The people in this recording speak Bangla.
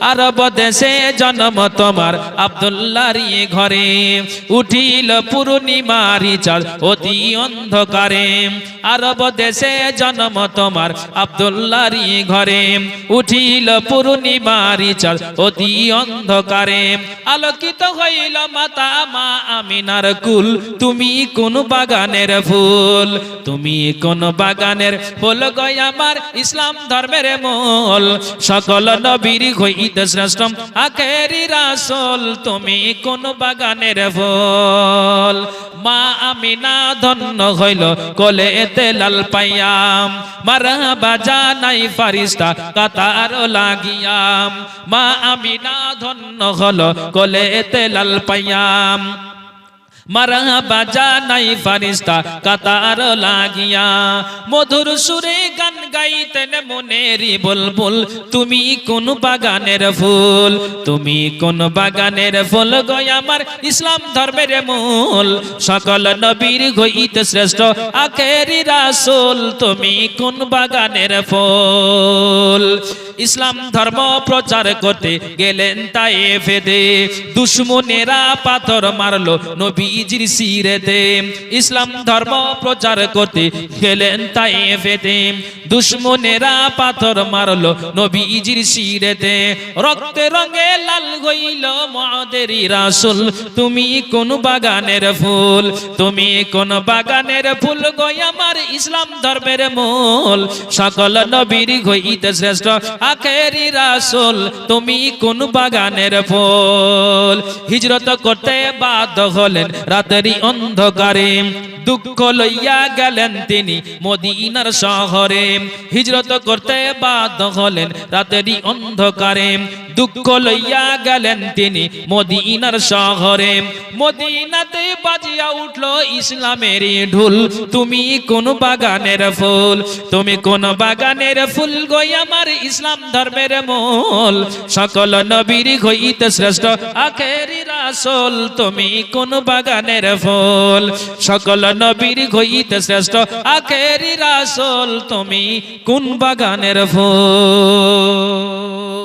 আরব দেশে জন্ম তোমার। আবদুল্লাহর ঘরে উঠিল পূর্ণিমারি চাঁদ অতি অন্ধকারে। আরব দেশে জন্ম তোমার। আবদুল্লাহর ঘরে উঠিল পূর্ণিমারি চাঁদ অতি অন্ধকারে। আলোকিত হইল মাতা মা আমিনার কুল। তুমি কোন বাগানের ফুল? তুমি কোন বাগানের ফুল গয় আমার ইসলাম ধর্মের মূল। সকল নবীর হইতে আকেরি রাসল, তুমি কোন বাগানের ফল? মা আমি না ধন্য হইল, কলে এতে লাল পাইয়াম। মারা বাজা নাই ফারিস্তা, কাতার লাগিয়াম। মা আমি না ধন্য হল, কলে এতে লাল পাইয়াম। মারা বাজা নাই ফারিস্তা, কাতার লাগিয়া। মধুর সুরে গান গাইতেন মনেরি বুলবুল, তুমি কোন বাগানের ফুল, তুমি কোন বাগানের ফুল গয় আমার ইসলাম ধর্মের মূল। সকল নবীর গইতে শ্রেষ্ঠ, আখেরি রাসূল, তুমি কোন বাগানের ফুল? ইসলাম ধর্ম প্রচার করতে গেলেন তাই ফেদে দুশ্মনেরা পাথর মারলো নবীজির সিরেতে ইসলাম ধর্ম প্রচার করতে গেলেন তাই ফেদে দুশ্মনেরা পাথর মারলো নবীজির সিরেতে। রক্তে রঙে লাল হইল মহাদেরি রাসুল। তুমি কোন বাগানের ফুল? তুমি কোন বাগানের ফুল গই আমার ইসলাম ধর্মের মূল। সকল নবীর গইতে শ্রেষ্ঠ আখেরি রাসুল। তুমি কোন বাগানের ফুল? হিজরত করতে বাধ্য হলেন রাতেরই অন্ধকারে। দুঃখ লইয়া গেলেন তিনি মদিনার শহরে। হিজরত করতে বাধ্য হলেন রাতেরই অন্ধকারে। দুঃখ লইয়া গেলেন তিনি মদিনার শহরে। মদিনাতে বাজিয়া উঠল ইসলামের ঢুল, তুমি কোন বাগানের ফুল, তুমি কোন বাগানের ফুল গই আমার ইসলাম ধর্মের মূল। সকল নবীর হইতে শ্রেষ্ঠ আখেরি রাসূল তুমি কোন বাগানের ফুল? সকল নবীর ঘইতে শ্রেষ্ঠ আখেরি রাসল, তুমি কোন বাগানের ফুল?